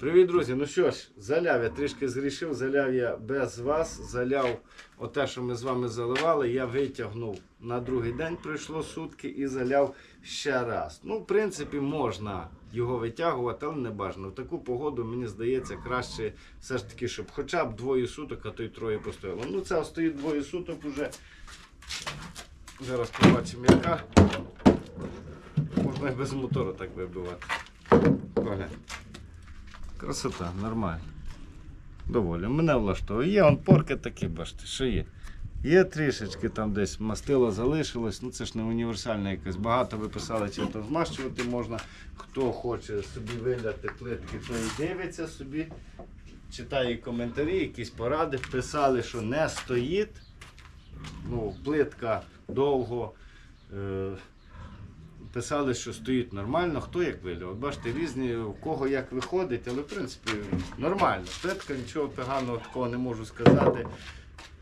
Привіт, друзі! Ну що ж, заляв я трішки згрішив, заляв я без вас, заляв оте, що ми з вами заливали, я витягнув на другий день, пройшло сутки і заляв ще раз. Ну, в принципі, можна його витягувати, але не бажано. В таку погоду, мені здається, краще все ж таки, щоб хоча б двоє суток, а то й троє постояло. Ну, це стоїть двоє суток уже. Зараз побачимо, яка. Можна і без мотора так вибивати. Поглянь. Красота, нормально. Доволі. Мене влаштовує. Є он порки такі, бачите, що є. Є трішечки там десь мастило залишилось, ну це ж не універсальне якесь. Багато ви писали, чим то змащувати можна. Хто хоче собі виляти плитки, то і дивиться собі, читає коментарі, якісь поради. Писали, що не стоїть. Ну, плитка довго. Е- писали, що стоїть нормально, хто як вилів. От бачите, різні, у кого як виходить, але в принципі нормально. Плитка, нічого поганого такого не можу сказати.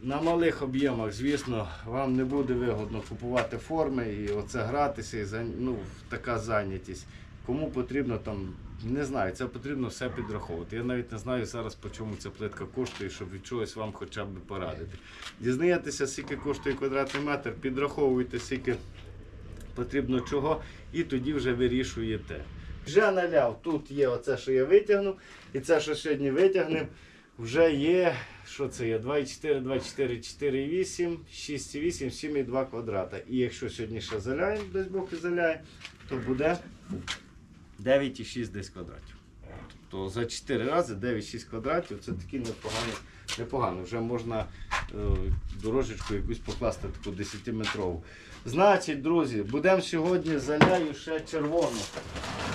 На малих об'ємах, звісно, вам не буде вигодно купувати форми і оце гратися, і ну, така зайнятість. Кому потрібно там, не знаю, це потрібно все підраховувати. Я навіть не знаю зараз, по чому ця плитка коштує, щоб від чогось вам хоча б порадити. Дізнаєтеся, скільки коштує квадратний метр, підраховуйте, скільки потрібно чого, і тоді вже вирішуєте. Вже наляв, тут є оце, що я витягнув, і це, що сьогодні витягнув, вже є, що це є? 2,4, 24, 4,8, 6,8, 7,2 квадрата. І якщо сьогодні ще заляємо, десь Бог і заляє, то буде 9,6 десь квадратів. Тобто за 4 рази 9-6 квадратів це такі непогані, непогано. Вже можна е, дорожечку якусь покласти таку 10-метрову. Значить, друзі, будемо сьогодні заляю ще червону.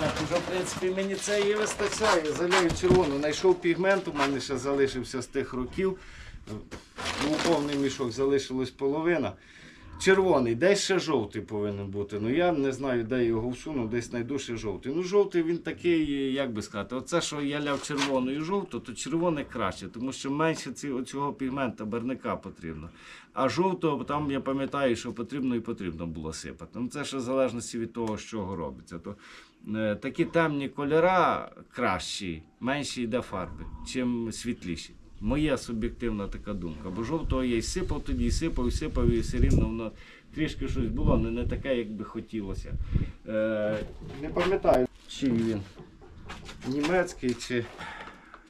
Так, вже, в принципі, мені це і вистачає. Заляю червону. Найшов пігмент, у мене ще залишився з тих років. Ну, повний мішок залишилось половина. Червоний, десь ще жовтий повинен бути. Ну я не знаю, де його всунув, десь знайду ще жовтий. Ну, жовтий він такий, як би сказати, оце, що я ляв червону і жовту, то червоне краще, тому що менше цього пігмента барника потрібно. А жовтого там я пам'ятаю, що потрібно і потрібно було сипати. Ну, це ще в залежності від того, з чого робиться. То, е, такі темні кольора кращі, менше йде фарби, чим світліші. Моя суб'єктивна така думка. Бо жовтого я й сипав тоді, і сипав, і сипав, і все рівно воно трішки щось було, але не таке, як би хотілося. Е, не пам'ятаю, чи він німецький чи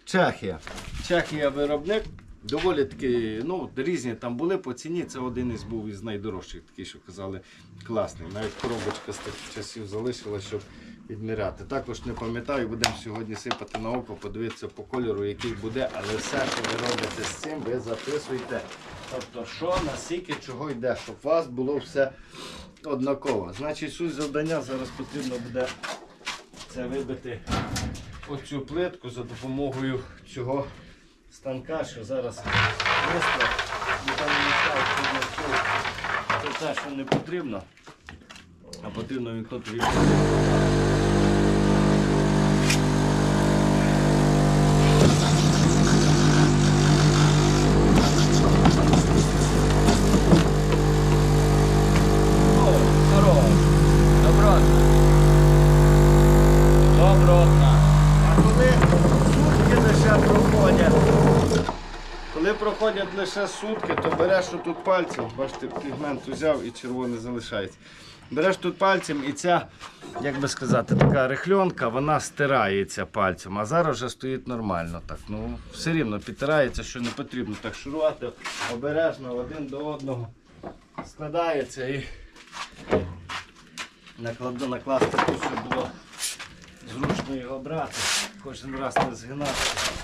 Чехія. Чехія виробник. Доволі таки, ну, різні там були по ціні. Це один із був із найдорожчих, такий, що казали, класний. Навіть коробочка з тих часів залишилася, щоб відміряти. Також не пам'ятаю, будемо сьогодні сипати на око, подивитися по кольору, який буде, але все, що ви робите з цим, ви записуйте. Тобто, що, наскільки, чого йде, щоб у вас було все однаково. Значить, суть завдання зараз потрібно буде це вибити оцю плитку за допомогою цього станка, що зараз там Це те, що не потрібно, а потрібно вікно. О, проходять лише сутки, то береш тут пальцем, бачите, пігмент взяв і червоний залишається. Береш тут пальцем і ця, як би сказати, така рихльонка, вона стирається пальцем, а зараз вже стоїть нормально. так. Ну, Все рівно підтирається, що не потрібно так шурувати, обережно один до одного складається і накладу накласти тут, щоб було зручно його брати, кожен раз не згинати.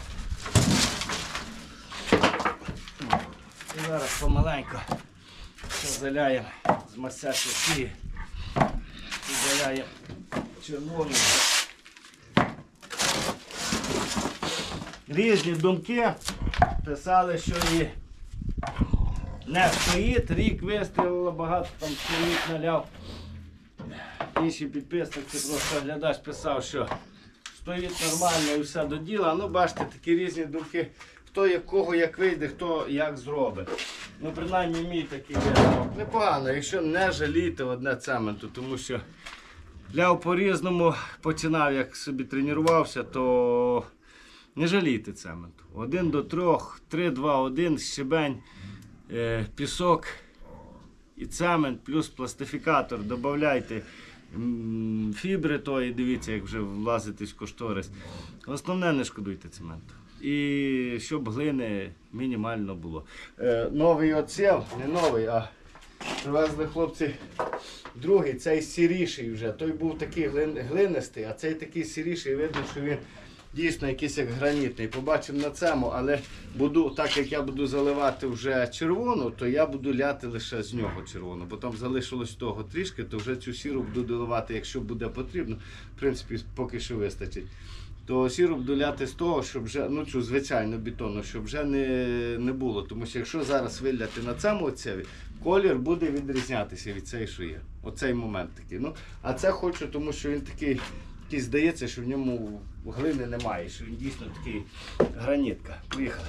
Зараз помаленьку все заляємо з масячки і заляємо червоною. Різні думки писали, що і не стоїть, рік вистрілило, багато там чоловік наляв. Інший підписник, це просто глядач писав, що стоїть нормально і все до діла. Ну, бачите, такі різні думки. Хто якого як вийде, хто як зробить. Ну, принаймні мій такий висновок. Непогано, якщо не жаліти одне цементу, тому що ляв по-різному починав, як собі тренувався, то Не жалійте цементу. 1 до 3, 3, 2, 1, щебень, е, пісок і цемент, плюс пластифікатор. Додавайте фібри тої, дивіться, як вже влазитись в кошторис. Основне, не шкодуйте цементу. І щоб глини мінімально було. Е, новий оцел, не новий, а привезли хлопці другий, цей сіріший вже. Той був такий глин, глинистий, а цей такий сіріший, видно, що він дійсно якийсь як гранітний. Побачимо на цьому, але буду, так як я буду заливати вже червону, то я буду ляти лише з нього червону, бо там залишилось того трішки, то вже цю сіру буду доливати, якщо буде потрібно. В принципі, поки що вистачить. То сіру буду ляти з того, щоб вже, ну цю звичайну бетонну, щоб вже не, не було. Тому що якщо зараз виляти на цьому оцеві, колір буде відрізнятися від цієї, що є. Оцей момент такий. Ну, а це хочу, тому що він такий, такий здається, що в ньому глини немає, що він дійсно такий гранітка. Поїхали.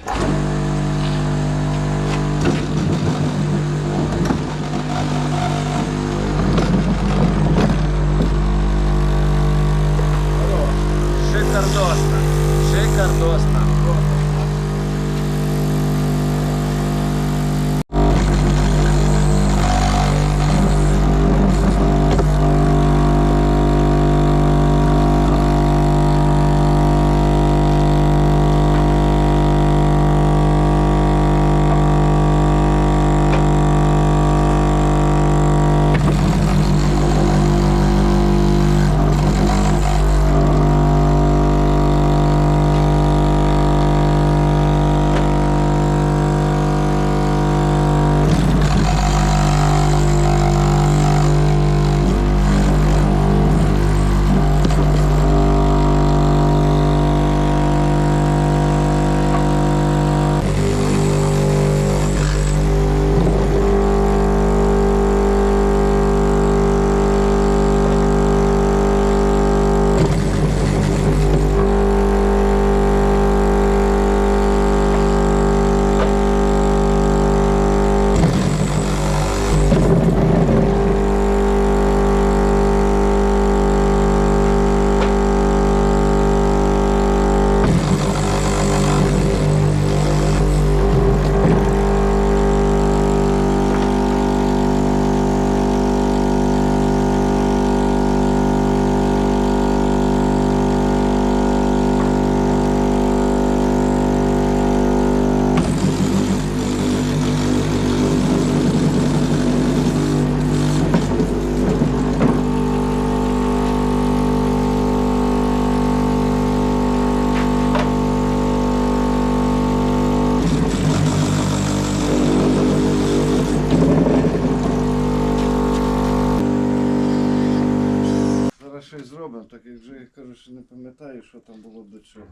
Зараз так як вже я кажу, що не пам'ятаю, що там було до чого.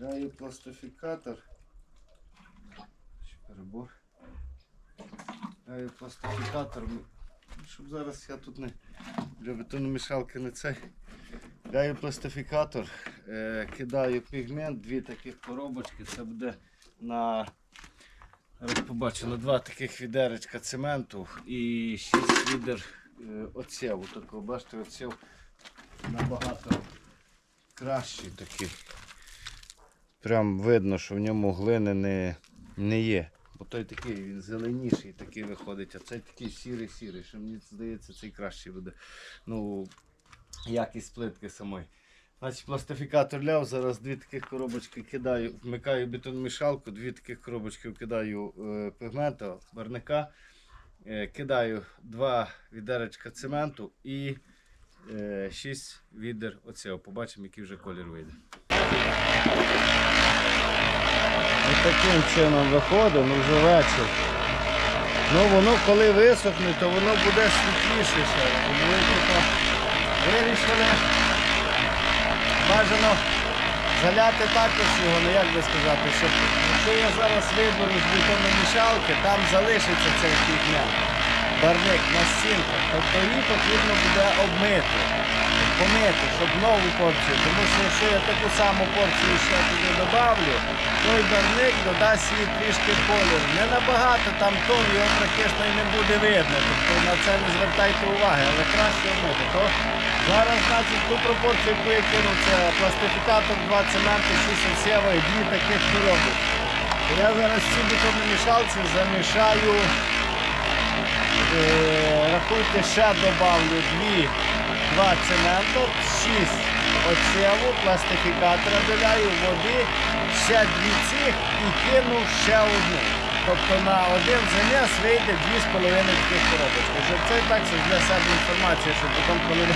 Ляю пластифікатор. Ще перебор. Ляю пластифікатор. ну, Щоб зараз я тут не для бетономішалки не цей. Ляю пластифікатор, е, кидаю пігмент, дві таких коробочки. Це буде на побачу на два таких відеречка цементу і 6 відер е, оцєву. Такого, бачите, оцєв набагато кращий такий. Прям видно, що в ньому глини не, не є. Бо той такий він зеленіший такий виходить, а цей такий сірий-сірий, що мені здається, цей кращий буде. Ну, якість плитки самої. Значить, пластифікатор ляв, зараз дві таких коробочки кидаю, вмикаю бетономішалку, дві таких коробочки кидаю е, пігмента, барника, е, кидаю два відеречка цементу і 6 відер оцього. Побачимо, який вже колір вийде. Ось таким чином виходить, ну вже вечір. Ну воно коли висохне, то воно буде світліше вирішили бажано заляти також його, ну як би сказати, щоб якщо я зараз виберу з бетономішалки, там залишиться цей пігмент, барник на стінках, тобто її потрібно буде обмити, помити, щоб нову порцію. Тому що якщо я таку саму порцію ще туди додавлю, той барник додасть свій трішки кольору. Не набагато там тон, його практично і не буде видно. Тобто на це не звертайте уваги, але краще обмити. То Зараз, значить, ту пропорцію, яку я кинув, це пластифікатор, два цементи, 6 сєва і дві таких коробок. Я зараз ці бетономішалці замішаю, рахуйте, ще добавлю дві, два цемента, 6 оцеву, пластифікатора доляю, води, ще дві цих і кину ще одну. Тобто на один заміс вийде 2,5 таких коробочки. Щоб це так це для себе інформація, щоб потім, коли у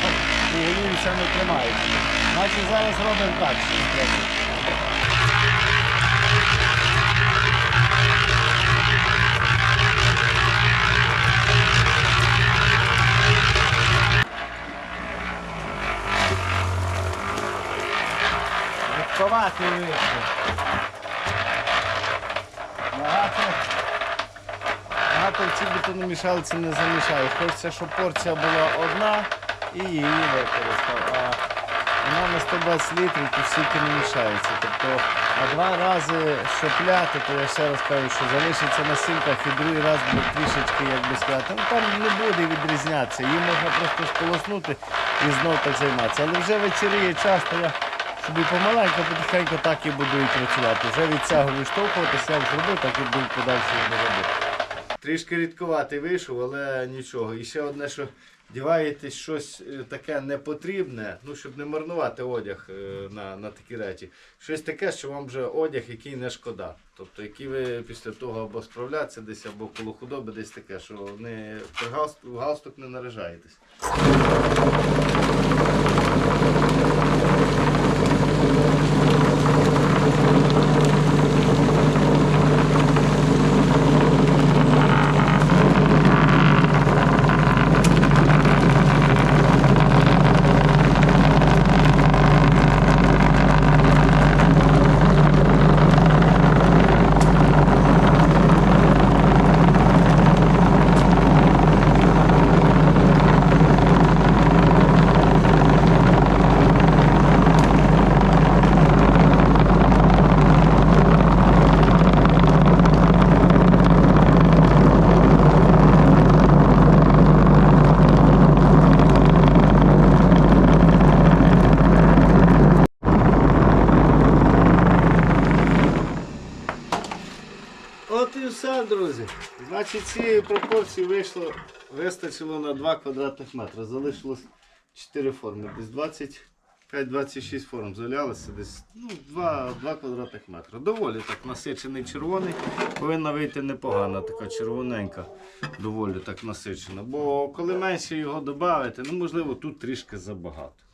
голові все не тримається. Значить зараз робимо так. Відховати вийшло. Багато, багато в цій бетономішалці не замішаю. Хочеться, щоб порція була одна і її використав. А вона на 120 літрів то стільки не мішається. Тобто, а два рази що пляти, то я ще раз кажу, що залишиться на сінках і другий раз буде трішечки, як би сказати, ну там не буде відрізнятися. Її можна просто сполоснути і знов так займатися. Але вже вечоріє час, то я собі помаленьку, потихеньку так і буду і працювати. Вже від цього виштовхуватися, як зробив, так і буду подальше робити. Трішки рідкуватий вийшов, але нічого. І ще одне, що діваєтесь щось е, таке непотрібне, ну щоб не марнувати одяг е, на, на такі речі. Щось таке, що вам вже одяг, який не шкода. Тобто, який ви після того або справляться десь, або коло худоби десь таке, що не в галстук не наряжаєтесь. От і все, друзі. Значить, цієї пропорції вийшло, вистачило на 2 квадратних метри. Залишилось 4 форми. Десь 25-26 форм залялося, десь ну, 2, 2 квадратних метри. Доволі так насичений червоний. Повинна вийти непогана, така червоненька, доволі так насичена. Бо коли менше його додати, ну можливо тут трішки забагато.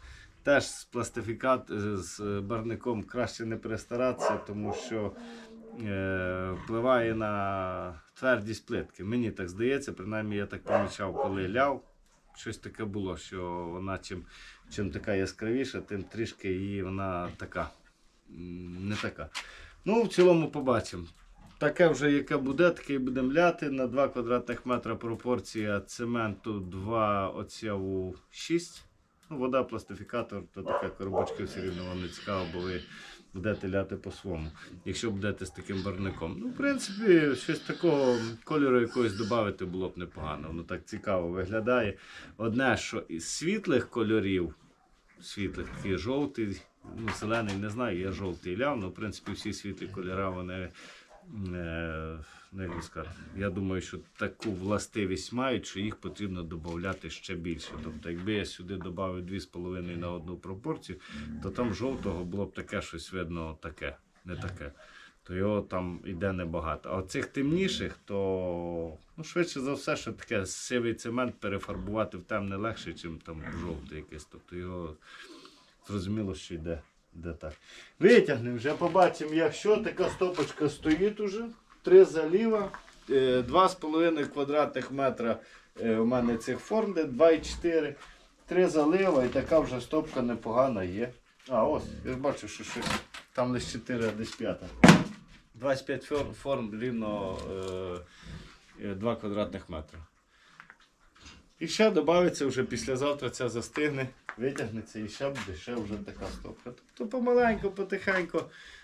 Теж з пластифікат з барником краще не перестаратися, тому що е, впливає на твердість плитки. Мені так здається, принаймні я так помічав, коли ляв. Щось таке було, що вона чим, чим така яскравіша, тим трішки її вона така не така. Ну, в цілому побачимо. Таке вже яке буде, таке і будемо ляти. На 2 квадратних метра пропорція цементу 2 оцяву 6. Ну, вода, пластифікатор, то така коробочка все рівно вам не цікаво, бо ви будете ляти по-своєму, якщо будете з таким барником. Ну, в принципі, щось такого кольору якогось додати було б непогано. Воно так цікаво виглядає. Одне, що із світлих кольорів, світлих такий жовтий, ну, зелений, не знаю, є жовтий ляв, але в принципі всі світлі кольори вони. Е, ну, сказати, я думаю, що таку властивість мають, що їх потрібно додати ще більше. Тобто, якби я сюди додав 2,5 на одну пропорцію, то там жовтого було б таке щось видно таке, не таке. То його там йде небагато. А оцих темніших, то ну, швидше за все, що таке сивий цемент перефарбувати в темне легше, ніж там жовтий якийсь. Тобто його зрозуміло, що йде. Де так. Витягнемо, вже побачимо, якщо така стопочка стоїть уже, три заліва, е, 2,5 квадратних метра е, у мене цих форм, де 2,4, три залива і така вже стопка непогана є. А, ось, я ж бачу, що щось там лише 4, а десь 5. 25 форм, рівно е, е, 2 квадратних метри. І ще додається вже післязавтра ця застигне, витягнеться і ще буде ще вже така стопка. Тобто помаленьку, потихеньку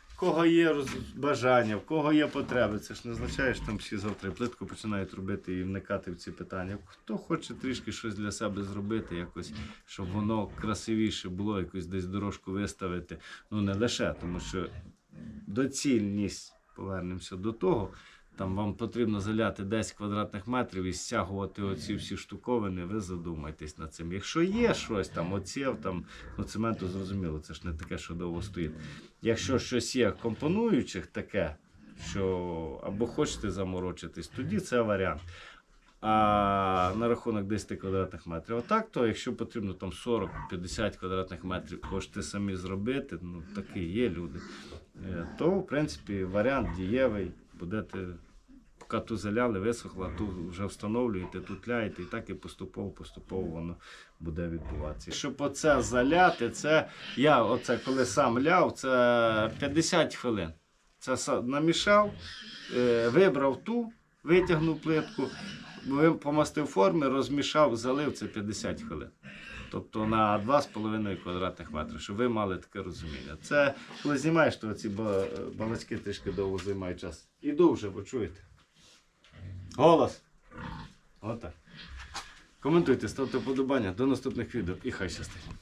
В кого є роз- бажання, в кого є потреби. Це ж не означає, що там всі завтра плитку починають робити і вникати в ці питання. Хто хоче трішки щось для себе зробити, якось, щоб воно красивіше було, якось десь дорожку виставити. Ну не лише, тому що доцільність, повернемося до того. Там вам потрібно заляти 10 квадратних метрів і стягувати оці всі штуковини, ви задумайтесь над цим. Якщо є щось там, оців, там, ну цементу зрозуміло, це ж не таке, що довго стоїть. Якщо щось є компонуючих таке, що або хочете заморочитись, тоді це варіант. А на рахунок 10 квадратних метрів. Отак, то якщо потрібно там 40-50 квадратних метрів, хочете самі зробити, ну такі є люди, е, то в принципі варіант дієвий. Будете, поки ту заляли, висохла, ту вже встановлюєте, тут ляєте, і так і поступово, поступово воно буде відбуватися. Щоб оце заляти, це я оце коли сам ляв, це 50 хвилин. Це намішав, е, вибрав ту, витягнув плитку, помастив форми, розмішав, залив це 50 хвилин. Тобто на 2,5 квадратних метри, щоб ви мали таке розуміння. Це коли знімаєш, то ці балачки трішки довго займають час. І довше, бо чуєте. Голос. Отак. Коментуйте, ставте вподобання. До наступних відео і хай щастить.